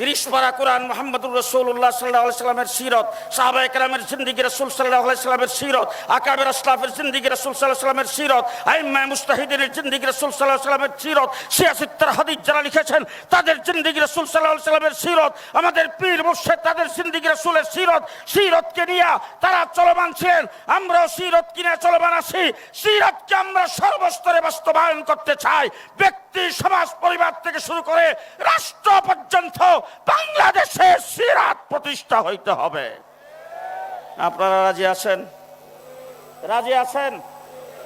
তিরিশ পারা কোরআন মোহাম্মদুর রসুল্লাহ সাল্লাহ সাল্লামের সিরত সাহাবা একরামের জিন্দিগি রসুল সাল্লাহ সাল্লামের সিরত, আকাবের আসলাফের জিন্দিগি রসুল সাল্লাহ সাল্লামের সিরত আইম্মা মুস্তাহিদিনের জিন্দিগি রসুল সাল্লাহ সাল্লামের সিরত সিয়াসিত্তার হাদিস যারা লিখেছেন, তাদের জিন্দিগি রসুল সাল্লাহ সাল্লামের সিরত, আমাদের পীর মুর্শেদ তাদের জিন্দিগি রসুলের সিরত, সিরতকে নিয়ে তারা চলমান ছিলেন, আমরাও সিরত কিনে চলমান আছি, সিরতকে আমরা সর্বস্তরে বাস্তবায়ন করতে চাই, ব্যক্তি, সমাজ, পরিবার থেকে শুরু করে রাষ্ট্র পর্যন্ত বাংলাদেশে সিরাত প্রতিষ্ঠা হইতে হবে। আপনারা রাজি আছেন? রাজি আছেন?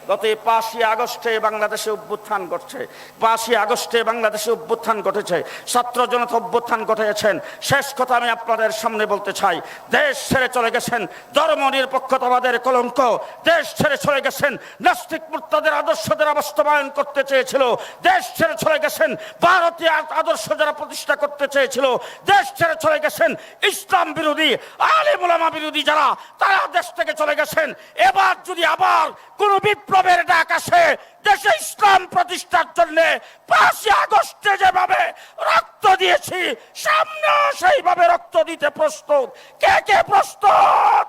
গত পাঁচই আগস্টে বাংলাদেশে অভ্যুত্থান ঘটছে। পাঁচই আগস্টে বাংলাদেশে অভ্যুত্থান ঘটেছে। ছাত্র জনতা অভ্যুত্থান ঘটেছেন শেষ কথা আমি আপনাদের সামনে বলতে চাই। দেশ ছেড়ে চলে গেছেন। ধর্ম নিরপেক্ষতাবাদের কলঙ্ক। দেশ ছেড়ে চলে গেছেন। নাস্তিক মুক্তাদের আদর্শদের বাস্তবায়ন করতে চেয়েছিল। দেশ ছেড়ে চলে গেছেন। ভারতীয় আদর্শ যারা প্রতিষ্ঠা করতে চেয়েছিল। দেশ ছেড়ে চলে গেছেন। ইসলাম বিরোধী আলিমুলামা বিরোধী যারা, তারা দেশ থেকে চলে গেছেন। এবার যদি আবার কোন বিপ্লবের ডাক আসে। দেশে ইসলাম প্রতিষ্ঠার জন্য পাঁচই আগস্টে যেভাবে রক্ত দিয়েছি, সামনেও সেইভাবে রক্ত দিতে প্রস্তুত। কে কে প্রস্তুত?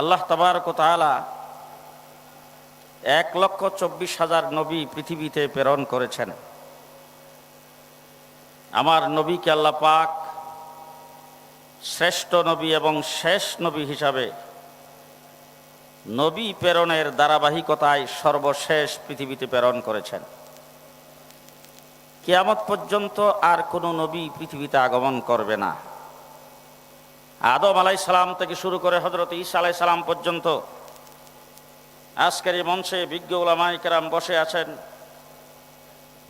আল্লাহ তাবারক তাআলা এক লক্ষ চব্বিশ হাজার নবী পৃথিবীতে প্রেরণ করেছেন। আমার নবীকে আল্লাহ পাক শ্রেষ্ঠ নবী এবং শেষ নবী হিসাবে নবী প্রেরণের ধারাবাহিকতায় সর্বশেষ পৃথিবীতে প্রেরণ করেছেন। কেয়ামত পর্যন্ত আর কোনো নবী পৃথিবীতে আগমন করবে না। আদম আলাই সালাম থেকে শুরু করে হজরত ঈসা আলাই সালাম পর্যন্ত আজকের এই মঞ্চে বিজ্ঞ ওলামাই কেরাম বসে আছেন।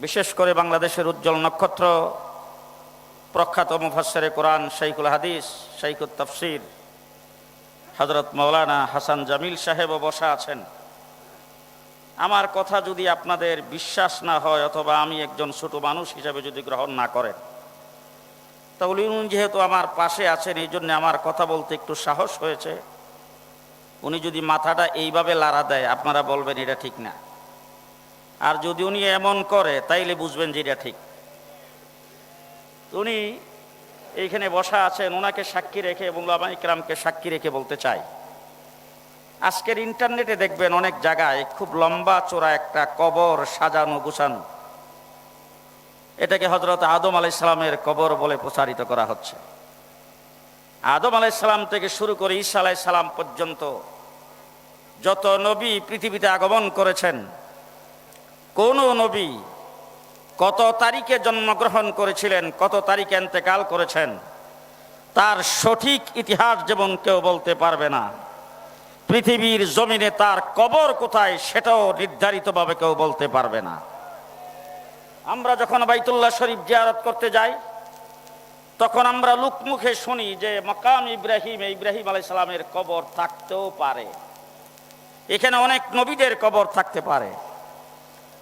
বিশেষ করে বাংলাদেশের উজ্জ্বল নক্ষত্র, প্রখ্যাত মুফাসের কোরআন শাইকুল হাদিস শাইকুল তফসির হজরত মৌলানা হাসান জামিল সাহেবও বসা আছেন। আমার কথা যদি আপনাদের বিশ্বাস না হয় অথবা আমি একজন ছোট মানুষ হিসাবে যদি গ্রহণ না করেন তাহলে উনি যেহেতু আমার পাশে আছেন, এই জন্য আমার কথা বলতে একটু সাহস হয়েছে। উনি যদি মাথাটা এইভাবে লাড়া দেয়, আপনারা বলবেন এটা ঠিক না। আর যদি উনি এমন করে, তাইলে বুঝবেন যে এটা ঠিক। উনি এইখানে বসা আছেন, ওনাকে সাক্ষী রেখে এবং লামা ইকরামকে সাক্ষী রেখে বলতে চাই। আজকের ইন্টারনেটে দেখবেন অনেক জায়গায় খুব লম্বা চোরা একটা কবর সাজানো গুছানো। এটাকে হজরত আদম আলাইসালামের কবর বলে প্রচারিত করা হচ্ছে। আদম আলাইসালাম থেকে শুরু করে ঈসা আলাইসালাম পর্যন্ত যত নবী পৃথিবীতে আগমন করেছেন, কোন নবী কত তারিখে জন্মগ্রহণ করেছিলেন, কত তারিখে এন্তেকাল করেছেন, তার সঠিক ইতিহাস যেমন কেউ বলতে পারবে না। পৃথিবীর জমিনে তার কবর কোথায় সেটাও নির্ধারিতভাবে কেউ বলতে পারবে না। আমরা যখন বাইতুল্লাহ শরীফ জিয়ারত করতে যাই, তখন আমরা লুকমুখে শুনি যে মকাম ইব্রাহিম ইব্রাহিম আলাই সালামের কবর থাকতেও পারে। এখানে অনেক নবীদের কবর থাকতে পারে।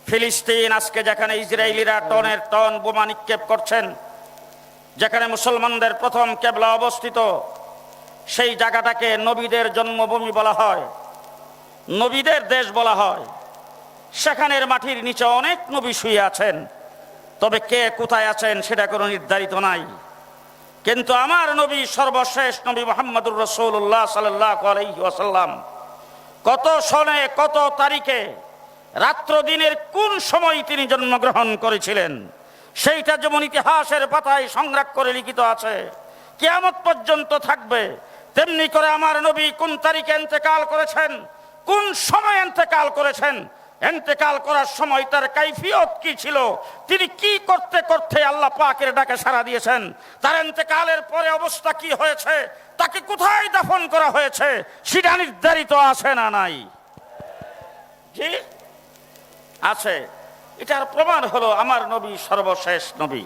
ফিলিস্তিন আজকে যেখানে ইসরায়েলিরা টনের টন বোমা নিক্ষেপ করছেন, যেখানে মুসলমানদের প্রথম কেবলা অবস্থিত, সেই জায়গাটাকে নবীদের জন্মভূমি বলা হয়, নবীদের দেশ বলা হয়। সেখানের মাটির নিচে অনেক নবী শুয়ে আছেন। তবে কে কোথায় আছেন সেটা কোনো নির্ধারিত নাই। কিন্তু আমার নবী সর্বশেষ নবী মোহাম্মদুর রসৌল্লাহ সাল্লাহ আলহিহাসাল্লাম কত সনে, কত তারিখে রাত্র দিনের কোন সময় তিনি জন্মগ্রহণ করেছিলেন? সেইটা যেমন ইতিহাসের পাতায় সংগ্রাহ করে লিখিত আছে। কেয়ামত পর্যন্ত থাকবে। তেমনি করে আমার নবী কোন তারিখে এন্তেকাল করেছেন? কোন সময় এন্তেকাল করেছেন? এন্তেকাল করার সময় তার কাইফিয়ত কি ছিল? তিনি কি করতে করতে আল্লাহ পাকের ডাকে সাড়া দিয়েছেন? তার এন্তেকালের পরে অবস্থা কি হয়েছে? তাকে কোথায় দাফন করা হয়েছে? সেটা নির্ধারিত আছে না নাই? জি? আছে। এটার প্রমাণ হলো আমার নবী সর্বশেষ নবী।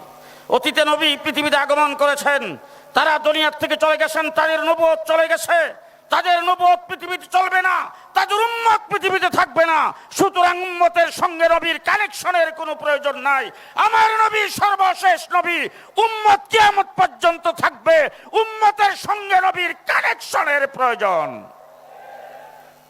অতীতে নবী পৃথিবীতে আগমন করেছেন। তারা দুনিয়ার থেকে চলে গেছেন, তাদের নবোধ চলে গেছে। তাদের নবুয়ত পৃথিবীতে চলবে না, তাদের উম্মত পৃথিবীতে থাকবে না। সুতরাং উম্মতের সঙ্গে নবীর কানেকশনের কোনো প্রয়োজন নাই। আমার নবী সর্বশেষ নবী, উম্মত কিয়ামত পর্যন্ত থাকবে। উম্মতের সঙ্গে নবীর কানেকশনের প্রয়োজন।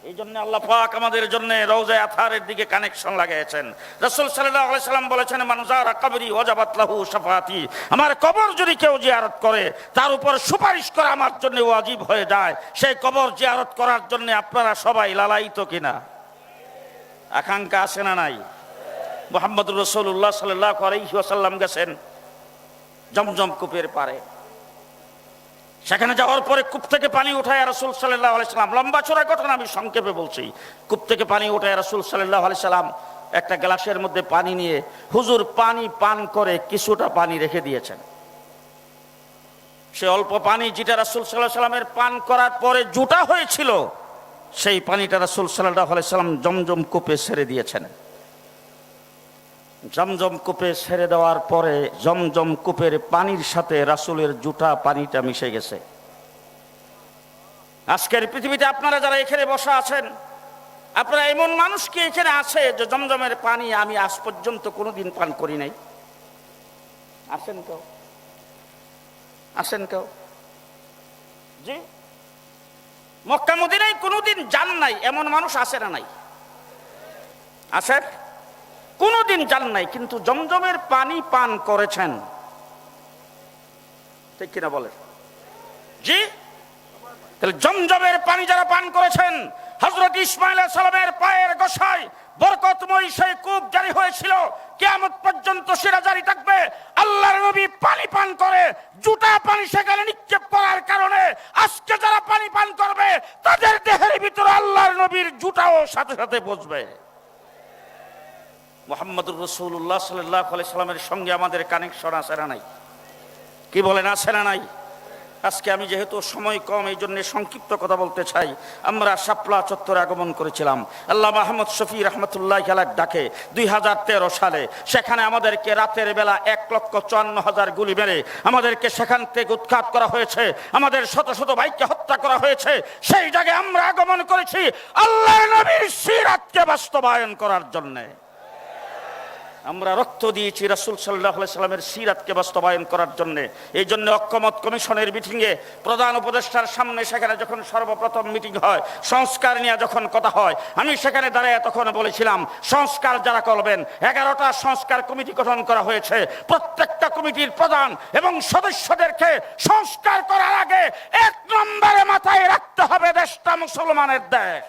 এই জন্য আল্লাহ পাক আমাদের জন্য রওজায় আথারের দিকে কানেকশন লাগাইছেন রসুল সাল্লাহ সাল্লাম বলেছেন মানুষারা কবরি ওজাবাত লাহু সাফাতি আমার কবর যদি কেউ জিয়ারত করে, তার উপর সুপারিশ করা আমার জন্য ওয়াজিব হয়ে যায়। সেই কবর জিয়ারত করার জন্য আপনারা সবাই লালায়িত কিনা? আকাঙ্ক্ষা আছে না নাই? মোহাম্মদ রসুল্লাহ সাল্লাহ আলাইসাল্লাম গেছেন, জমজম কূপের পারে। সেখানে যাওয়ার পরে কূপ থেকে পানি উঠায় রসুল সাল্লাহ আলাইসাল্লাম লম্বা চোরা ঘটনা আমি সংক্ষেপে বলছি। কূপ থেকে পানি উঠায় রসুল সাল্লাহ আলাইসাল্লাম একটা গ্লাসের মধ্যে পানি নিয়ে হুজুর পানি পান করে কিছুটা পানি রেখে দিয়েছেন। সে অল্প পানি যেটা রাসুল সাল্লাহ সাল্লামের পান করার পরে জুটা হয়েছিল, সেই পানিটা রাসুল সাল্লাহ জমজম কূপে ছেড়ে দিয়েছেন। জমজম কূপে ছেড়ে দেওয়ার পরে জমজম কূপের পানির সাথে রাসুলের জুটা পানিটা মিশে গেছে। আজকের পৃথিবীতে আপনারা যারা এখানে বসা আছেন, আপনারা এমন মানুষ কি এখানে আছে যে জমজমের পানি আমি আজ পর্যন্ত কোনোদিন পান করি নাই? আসেন কেউ? আসেন কেউ? জি? মক্কা মদিনায় কোনোদিন যান নাই, এমন মানুষ আসে না নাই? আসেন। কোনোদিন যান নাই, কিন্তু জমজমের পানি পান করেছেন। ঠিক কিনা বলে জি? তাহলে জমজমের পানি যারা পান করেছেন হজরত ইসমাইল সালামের পায়ের গোসাই বরকতময় সেই কূপ জারি হয়েছিল, কেয়ামত পর্যন্ত সেরা জারি থাকবে। আল্লাহর নবী পানি পান করে, জুটা পানি সেখানে নিক্ষেপ করার কারণে আজকে যারা পানি পান করবে, তাদের দেহের ভিতরে আল্লাহর নবীর জুটাও সাথে সাথে বসবে। মোহাম্মদুর রসুল্লাহ সাল্লাহ সাল্লামের সঙ্গে আমাদের কানেকশন আছে না নাই? কি বলেন, আছে না নাই? আজকে আমি যেহেতু সময় কম এই জন্য সংক্ষিপ্ত কথা বলতে চাই। আমরা শাপলা চত্বরে আগমন করেছিলাম। আল্লাহ মাহমদ শফি রহমতুল্লাহ খেলার ডাকে, দুই হাজার তেরো সালে সেখানে আমাদেরকে রাতের বেলা এক লক্ষ চুয়ান্ন হাজার গুলি মেরে আমাদেরকে সেখান থেকে উৎখাত করা হয়েছে। আমাদের শত শত ভাইকে হত্যা করা হয়েছে। সেই জায়গায় আমরা আগমন করেছি আল্লাহ নবীর সিরাতকে বাস্তবায়ন করার জন্যে। আমরা রক্ত দিয়েছি রাসুল সাল্লাহ সাল্লামের সিরাতকে বাস্তবায়ন করার জন্য। এই জন্য অক্ষমত কমিশনের মিটিংয়ে প্রধান উপদেষ্টার সামনে সেখানে যখন সর্বপ্রথম মিটিং হয়, সংস্কার নিয়ে যখন কথা হয়, আমি সেখানে দাঁড়িয়ে তখন বলেছিলাম, সংস্কার যারা করবেন, এগারোটা সংস্কার কমিটি গঠন করা হয়েছে। প্রত্যেকটা কমিটির প্রধান এবং সদস্যদেরকে সংস্কার করার আগে এক নম্বরে মাথায় রাখতে হবে দেশটা মুসলমানের দেশ।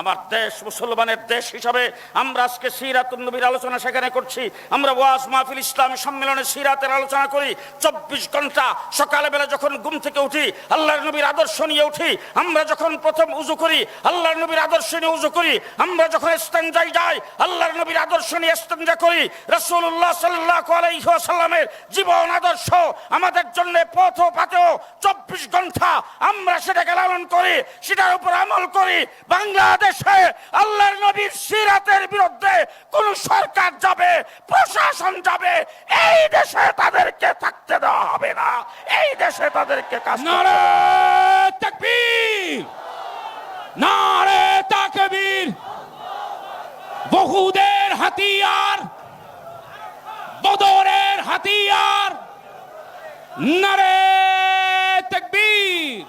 আমার দেশ মুসলমানের দেশ হিসাবে আমরা আজকে সিরাত নবীর আলোচনা সেখানে করছি। আমরা ওয়াজ মাহফিল ইসলামী সম্মেলনে সিরাতের আলোচনা করি। চব্বিশ ঘণ্টা সকালবেলা যখন ঘুম থেকে উঠি, আল্লাহর নবীর আদর্শ নিয়ে উঠি, আমরা যখন প্রথম উজু করি, আল্লাহর নবীর আদর্শ নিয়ে উজু করি, আমরা যখন ইস্তেঞ্জাই যাই, আল্লাহর নবীর আদর্শ নিয়ে ইস্তেঞ্জা করি রসুল্লাহ সাল্লাহ আলাইসাল্লামের জীবন আদর্শ আমাদের জন্য পথ পাতেও চব্বিশ ঘণ্টা আমরা সেটাকে লালন করি, সেটার উপর আমল করি। বাংলাদেশে আল্লাহর নবীর সিরাতের বিরুদ্ধে কোন সরকার যাবে, প্রশাসন যাবে, এই দেশে তাদেরকে থাকতে দেওয়া হবে না। এই দেশে তাদেরকে কাজ নারে তাকবীর। বহুদের হাতিয়ার, বদরের হাতিয়ার। নারে তাকবীর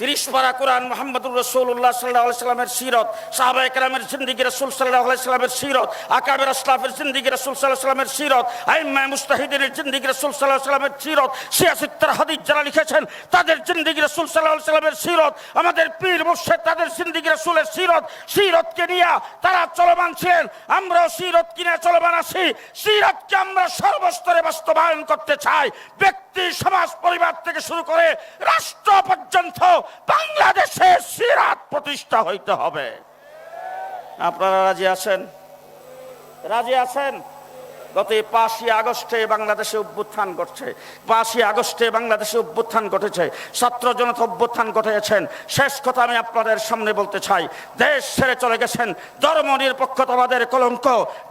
তিরিশ পারা কোরআন মোহাম্মদুর রসুল্লাহ সাল্লাহ সাল্লামের সিরত সাহাবা একরামের জিন্দিগি রসুল সাল্লাহ সাল্লামের সিরত, আকাবের আসলাফের জিন্দিগি রসুল সাল্লাহ সাল্লামের সিরত আইম্মা মুস্তাহিদিনের জিন্দিগি রসুল সাল্লাহ সাল্লামের সিরত সিয়াসিত্তার হাদিস যারা লিখেছেন, তাদের জিন্দিগি রসুল সাল্লাহ সাল্লামের সিরত, আমাদের পীর মুর্শেদ তাদের জিন্দিগি রসুলের সিরত, সিরতকে নিয়ে তারা চলমান ছিলেন, আমরাও সিরত কিনে চলমান আছি, সিরতকে আমরা সর্বস্তরে বাস্তবায়ন করতে চাই, ব্যক্তি, সমাজ, পরিবার থেকে শুরু করে রাষ্ট্র পর্যন্ত বাংলাদেশে সিরাত প্রতিষ্ঠা হইতে হবে। আপনারা রাজি আছেন? রাজি আছেন? গত পাঁচই আগস্টে বাংলাদেশে অভ্যুত্থান ঘটছে। পাঁচই আগস্টে বাংলাদেশে অভ্যুত্থান ঘটেছে। ছাত্র জনতা অভ্যুত্থান ঘটেছেন শেষ কথা আমি আপনাদের সামনে বলতে চাই। দেশ ছেড়ে চলে গেছেন। ধর্ম নিরপেক্ষতাবাদের কলঙ্ক।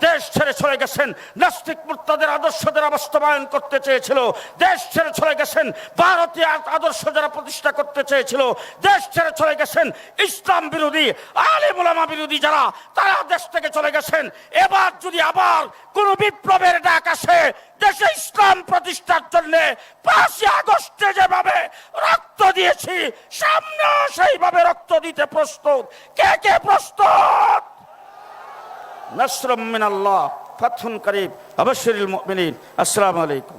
দেশ ছেড়ে চলে গেছেন। নাস্তিক মুক্তাদের আদর্শদের বাস্তবায়ন করতে চেয়েছিল। দেশ ছেড়ে চলে গেছেন। ভারতীয় আদর্শ যারা প্রতিষ্ঠা করতে চেয়েছিল। দেশ ছেড়ে চলে গেছেন। ইসলাম বিরোধী আলিমুলামা বিরোধী যারা, তারা দেশ থেকে চলে গেছেন। এবার যদি আবার কোন বিপ্লব বিপ্লবের ডাক আসে। দেশে ইসলাম প্রতিষ্ঠার জন্য পাঁচই আগস্টে যেভাবে রক্ত দিয়েছি সামনে সেইভাবে রক্ত দিতে প্রস্তুত। কে কে প্রস্তুত? নসরম মিনাল্লাহ, ফাতহুন করিব অবশ্যই মুমিনিন। আসসালামু আলাইকুম।